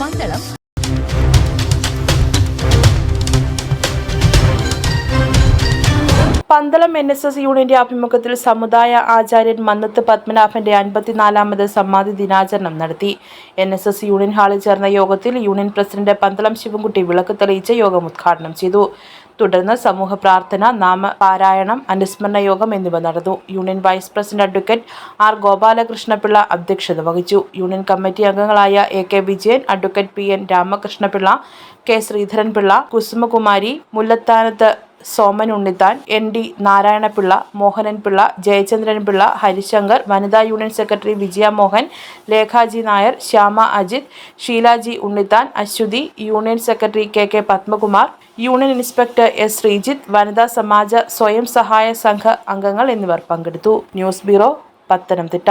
Pandalam Pandalam N S S യൂണിയന്റെ ആഭിമുഖ്യത്തിൽ സമുദായ ആചാര്യൻ മന്നത്ത് പത്മനാഭന്റെ അൻപത്തിനാലാമത് സമാധി ദിനാചരണം നടത്തി. എൻ എസ് എസ് യൂണിയൻ ഹാളിൽ ചേർന്ന യോഗത്തിൽ യൂണിയൻ പ്രസിഡന്റ് പന്തളം ശിവൻകുട്ടി വിളക്ക് തെളിയിച്ച് യോഗം ഉദ്ഘാടനം ചെയ്തു. തുടർന്ന് സമൂഹ പ്രാർത്ഥന നാമപാരായണം അനുസ്മരണ യോഗം എന്നിവ നടന്നു. Union vice president advocate R Gopalakrishnapillai അധ്യക്ഷത വഹിച്ചു. യൂണിയൻ കമ്മിറ്റി അംഗങ്ങളായ A K Vijayan advocate P N Ramakrishnapillai K Sreedharanpillai Kusumakumari Mullathanath Soman Unnithan N D Narayanapillai Mohanan Pillai Jayachandran Pillai Harishankar വനിതാ union secretary Vijaya Mohan Lekhaji Nair Shyama Ajith Sheelaji Unnithan Aswathy union secretary K K Padmakumar union inspector S Sreejith വനിതാ സമാജ സ്വയം സഹായ സംഘ അംഗങ്ങൾ എന്നിവർ പങ്കെടുത്തു. News bureau Pathanamthitta.